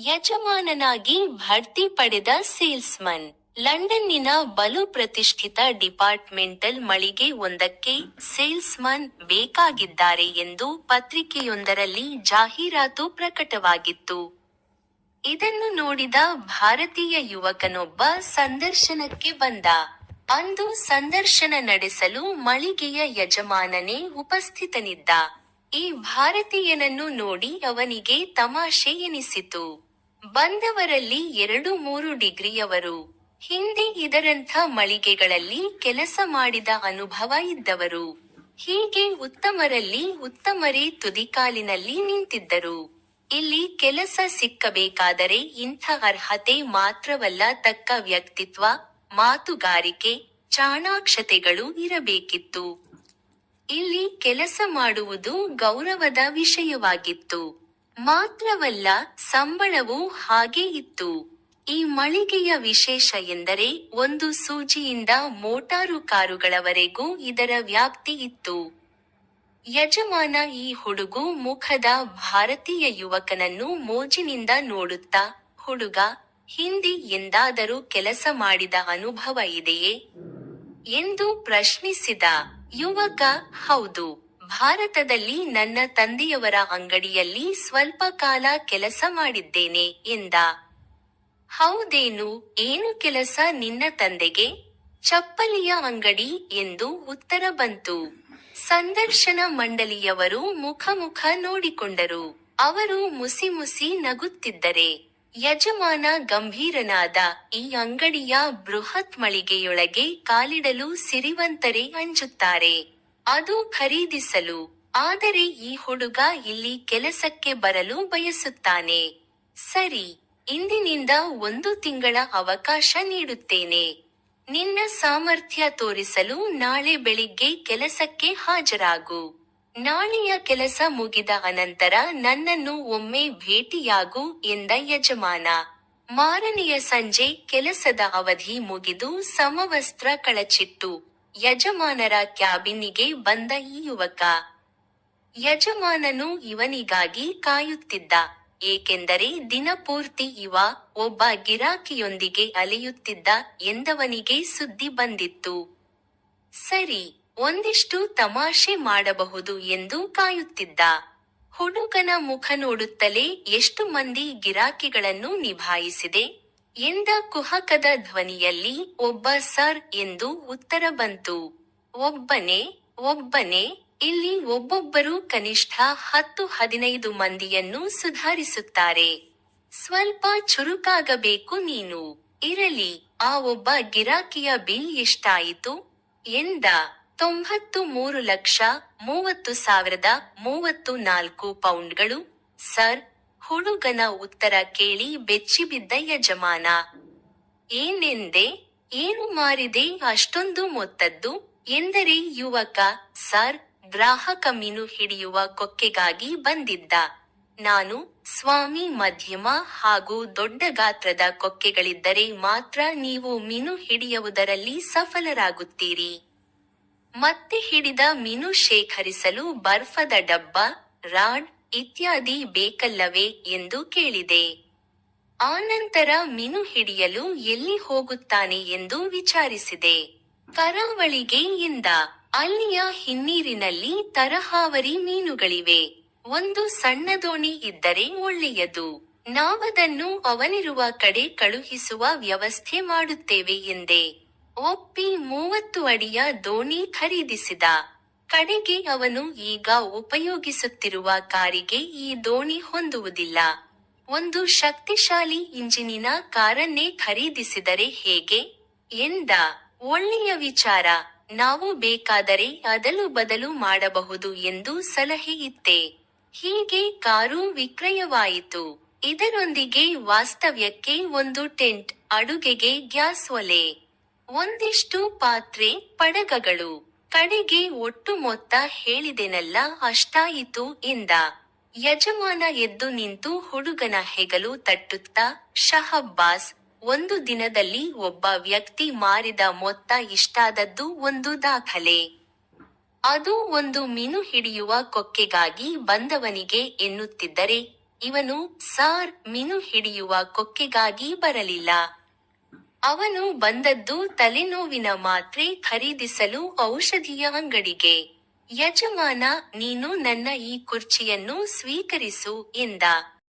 ಯಜಮಾನನಾಗಿ ಬಡ್ತಿ ಪಡೆದ ಸೇಲ್ಸ್ಮನ್. ಲಂಡನ್ನಿನ ಬಲು ಪ್ರತಿಷ್ಠಿತ ಡಿಪಾರ್ಟ್ಮೆಂಟಲ್ ಮಳಿಗೆ ಒಂದಕ್ಕೆ ಸೇಲ್ಸ್ಮನ್ ಬೇಕಾಗಿದ್ದಾರೆ ಎಂದು ಪತ್ರಿಕೆಯೊಂದರಲ್ಲಿ ಜಾಹೀರಾತು ಪ್ರಕಟವಾಗಿತ್ತು. ಇದನ್ನು ನೋಡಿದ ಭಾರತೀಯ ಯುವಕನೊಬ್ಬ ಸಂದರ್ಶನಕ್ಕೆ ಬಂದ. ಅಂದು ಸಂದರ್ಶನ ನಡೆಸಲು ಮಳಿಗೆಯ ಯಜಮಾನನೇ ಉಪಸ್ಥಿತನಿದ್ದ. ಈ ಭಾರತೀಯನನ್ನು ನೋಡಿ ಅವನಿಗೆ ತಮಾಷೆ ಎನಿಸಿತು. ಬಂದವರಲ್ಲಿ ಎರಡು ಮೂರು ಡಿಗ್ರಿಯವರು. ಹಿಂದೆ ಇದರಂಥ ಮಳಿಗೆಗಳಲ್ಲಿ ಕೆಲಸ ಮಾಡಿದ ಅನುಭವ ಇದ್ದವರು. ಹೀಗೆ ಉತ್ತಮರಲ್ಲಿ ಉತ್ತಮರೇ ತುದಿಕಾಲಿನಲ್ಲಿ ನಿಂತಿದ್ದರು. ಇಲ್ಲಿ ಕೆಲಸ ಸಿಕ್ಕಬೇಕಾದರೆ ಇಂಥ ಅರ್ಹತೆ ಮಾತ್ರವಲ್ಲ ತಕ್ಕ ವ್ಯಕ್ತಿತ್ವ, ಮಾತುಗಾರಿಕೆ, ಚಾಣಾಕ್ಷತೆಗಳು ಇರಬೇಕಿತ್ತು. ಇಲ್ಲಿ ಕೆಲಸ ಮಾಡುವುದು ಗೌರವದ ವಿಷಯವಾಗಿತ್ತು. ಮಾತ್ರವಲ್ಲ ಸಂಬಳವೂ ಹಾಗೆ ಇತ್ತು. ಈ ಮಳಿಗೆಯ ವಿಶೇಷ ಎಂದರೆ ಒಂದು ಸೂಜಿಯಿಂದ ಮೋಟಾರು ಕಾರುಗಳವರೆಗೂ ಇದರ ವ್ಯಾಪ್ತಿ ಇತ್ತು. ಯಜಮಾನ ಈ ಹುಡುಗು ಮುಖದ ಭಾರತೀಯ ಯುವಕನನ್ನು ಮೋಜಿನಿಂದ ನೋಡುತ್ತಾ, ಹುಡುಗ, ಹಿಂದಿ ಎಂದಾದರೂ ಕೆಲಸ ಮಾಡಿದ ಅನುಭವ ಇದೆಯೇ? ಎಂದು ಪ್ರಶ್ನಿಸಿದ. ಯುವಕ, ಹೌದು. ಭಾರತದಲ್ಲಿ ನನ್ನ ತಂದೆಯವರ ಅಂಗಡಿಯಲ್ಲಿ ಸ್ವಲ್ಪ ಕಾಲ ಕೆಲಸ ಮಾಡಿದ್ದೇನೆ ಎಂದ. ಹೌದೇನು? ಏನು ಕೆಲಸ ನಿನ್ನ ತಂದೆಗೆ? ಚಪ್ಪಲಿಯ ಅಂಗಡಿ ಎಂದು ಉತ್ತರ ಬಂತು. ಸಂದರ್ಶನ ಮಂಡಳಿಯವರು ಮುಖ ಮುಖ ನೋಡಿಕೊಂಡರು. ಅವರು ಮುಸಿ ಮುಸಿ ನಗುತ್ತಿದ್ದರೆ. ಯಜಮಾನ ಗಂಭೀರನಾದ ಈ ಅಂಗಡಿಯ ಬೃಹತ್ ಮಳಿಗೆಯೊಳಗೆ ಕಾಲಿಡಲು ಸಿರಿವಂತರೇ ಅಂಜುತ್ತಾರೆ. ಅದು ಖರೀದಿಸಲು, ಆದರೆ ಈ ಹುಡುಗ ಇಲ್ಲಿ ಕೆಲಸಕ್ಕೆ ಬರಲು ಬಯಸುತ್ತಾನೆ. ಸರಿ, ಇಂದಿನಿಂದ ಒಂದು ತಿಂಗಳ ಅವಕಾಶ ನೀಡುತ್ತೇನೆ. ನಿನ್ನ ಸಾಮರ್ಥ್ಯ ತೋರಿಸಲು ನಾಳೆ ಬೆಳಿಗ್ಗೆ ಕೆಲಸಕ್ಕೆ ಹಾಜರಾಗು. ನಾಳೆಯ ಕೆಲಸ ಮುಗಿದ ಅನಂತರ ನನ್ನನ್ನು ಒಮ್ಮೆ ಭೇಟಿಯಾಗು ಎಂದ ಯಜಮಾನ. ಮಾರನೆಯ ಸಂಜೆ ಕೆಲಸದ ಅವಧಿ ಮುಗಿದು ಸಮವಸ್ತ್ರ ಕಳಚಿಟ್ಟು ಯಜಮಾನರ ಕ್ಯಾಬಿನ್ನಿಗೆ ಬಂದ ಈ ಯುವಕ. ಯಜಮಾನನು ಇವನಿಗಾಗಿ ಕಾಯುತ್ತಿದ್ದ, ಏಕೆಂದರೆ ದಿನಪೂರ್ತಿ ಇವ ಒಬ್ಬ ಗಿರಾಕಿಯೊಂದಿಗೆ ಅಲೆಯುತ್ತಿದ್ದ ಎಂದವನಿಗೆ ಸುದ್ದಿ ಬಂದಿತ್ತು. ಸರಿ, ಒಂದಿಷ್ಟು ತಮಾಷೆ ಮಾಡಬಹುದು ಎಂದು ಕಾಯುತ್ತಿದ್ದ. ಹುಡುಗನ ಮುಖ ನೋಡುತ್ತಲೇ ಎಷ್ಟು ಮಂದಿ ಗಿರಾಕಿಗಳನ್ನು ನಿಭಾಯಿಸಿದೆ? ಎಂದ ಕುಹಕದ ಧ್ವನಿಯಲ್ಲಿ ಒಬ್ಬ ಸರ್ ಎಂದು ಉತ್ತರ ಬಂತು. ಒಬ್ಬನೇ ಒಬ್ಬನೇ, ಇಲ್ಲಿ ಒಬ್ಬೊಬ್ಬರು ಕನಿಷ್ಠ ಹತ್ತು ಹದಿನೈದು ಮಂದಿಯನ್ನು ಸುಧಾರಿಸುತ್ತಾರೆ. ಸ್ವಲ್ಪ ಚುರುಕಾಗಬೇಕು ನೀನು. ಇರಲಿ, ಆ ಒಬ್ಬ ಗಿರಾಕಿಯ ಬಿಲ್ ಎಷ್ಟಾಯಿತು? ಎಂದ, ತೊಂಬತ್ತು ಮೂರು ಲಕ್ಷ ಮೂವತ್ತು ಸಾವಿರದ ಮೂವತ್ತು ನಾಲ್ಕು ಪೌಂಡ್ಗಳು. ಸರ್ ಹುಡುಗನ ಉತ್ತರ ಕೇಳಿ ಬೆಚ್ಚಿಬಿದ್ದ ಯಜಮಾನ. ಏನೆಂದೆ? ಏನು ಮಾರಿದೆ? ಅಷ್ಟೊಂದು ಮೊತ್ತದ್ದು? ಎಂದರೆ ಯುವಕ, ಸರ್, ಗ್ರಾಹಕ ಮೀನು ಹಿಡಿಯುವ ಕೊಕ್ಕೆಗಾಗಿ ಬಂದಿದ್ದ. ನಾನು ಸ್ವಾಮಿ ಮಧ್ಯಮ ಹಾಗೂ ದೊಡ್ಡ ಗಾತ್ರದ ಕೊಕ್ಕೆಗಳಿದ್ದರೆ ಮಾತ್ರ ನೀವು ಮೀನು ಹಿಡಿಯುವುದರಲ್ಲಿ ಸಫಲರಾಗುತ್ತೀರಿ. ಮತ್ತೆ ಹಿಡಿದ ಮೀನು ಶೇಖರಿಸಲು ಬರ್ಫದ ಡಬ್ಬ, ರಾಡ್ ಇತ್ಯಾದಿ ಬೇಕಲ್ಲವೇ ಎಂದು ಕೇಳಿದೆ. ಆನಂತರ ಮೀನು ಹಿಡಿಯಲು ಎಲ್ಲಿ ಹೋಗುತ್ತಾನೆ ಎಂದು ವಿಚಾರಿಸಿದೆ. ಕರಾವಳಿಗೆ ಎಂದ ಅಲ್ಲಿಯ ಹಿನ್ನೀರಿನಲ್ಲಿ ತರಹಾವರಿ ಮೀನುಗಳಿವೆ. ಒಂದು ಸಣ್ಣ ದೋಣಿ ಇದ್ದರೆ ಒಳ್ಳೆಯದು. ನಾವದನ್ನು ಅವನಿರುವ ಕಡೆ ಕಳುಹಿಸುವ ವ್ಯವಸ್ಥೆ ಮಾಡುತ್ತೇವೆ ಎಂದೆ. ಒಪ್ಪಿ ಮೂವತ್ತು ಅಡಿಯ ದೋಣಿ ಖರೀದಿಸಿದ. ಕಡೆಗೆ ಅವನು ಈಗ ಉಪಯೋಗಿಸುತ್ತಿರುವ ಕಾರಿಗೆ ಈ ದೋಣಿ ಹೊಂದುವುದಿಲ್ಲ. ಒಂದು ಶಕ್ತಿಶಾಲಿ ಇಂಜಿನಿನ ಕಾರನ್ನೇ ಖರೀದಿಸಿದರೆ ಹೇಗೆ? ಎಂದ. ಒಳ್ಳೆಯ ವಿಚಾರ. ನಾವು ಬೇಕಾದರೆ ಅದಲು ಬದಲು ಮಾಡಬಹುದು ಎಂದು ಸಲಹೆ ಇತ್ತೆ. ಹೀಗೆ ಕಾರು ವಿಕ್ರಯವಾಯಿತು. ಇದರೊಂದಿಗೆ ವಾಸ್ತವ್ಯಕ್ಕೆ ಒಂದು ಟೆಂಟ್, ಅಡುಗೆಗೆ ಗ್ಯಾಸ್ ಒಲೆ, ಒಂದಿಷ್ಟು ಪಾತ್ರೆ, ಪಡಗಗಳು. ಕಡೆಗೆ ಒಟ್ಟು ಮೊತ್ತ ಹೇಳಿದೆನಲ್ಲ ಅಷ್ಟಾಯಿತು ಎಂದ ಯಜಮಾನ ಎದ್ದು ನಿಂತು ಹುಡುಗನ ಹೆಗಲು ತಟ್ಟುತ್ತಾ, ಶಹಬ್ಬಾಸ್, ಒಂದು ದಿನದಲ್ಲಿ ಒಬ್ಬ ವ್ಯಕ್ತಿ ಮಾರಿದ ಮೊತ್ತ ಇಷ್ಟಾದದ್ದು ಒಂದು ದಾಖಲೆ. ಅದು ಒಂದು ಮೀನು ಹಿಡಿಯುವ ಕೊಕ್ಕೆಗಾಗಿ ಬಂದವನಿಗೆ ಎನ್ನುತ್ತಿದ್ದರೆ, ಇವನು ಸಾರ್ ಮೀನು ಹಿಡಿಯುವ ಕೊಕ್ಕೆಗಾಗಿ ಬರಲಿಲ್ಲ. ಅವನು ಬಂದದ್ದು ತಲೆನೋವಿನ ಮಾತ್ರೆ ಖರೀದಿಸಲು ಔಷಧಿಯ ಅಂಗಡಿಗೆ. ಯಜಮಾನ ನೀನು ನನ್ನ ಈ ಕುರ್ಚಿಯನ್ನು ಸ್ವೀಕರಿಸು ಎಂದ.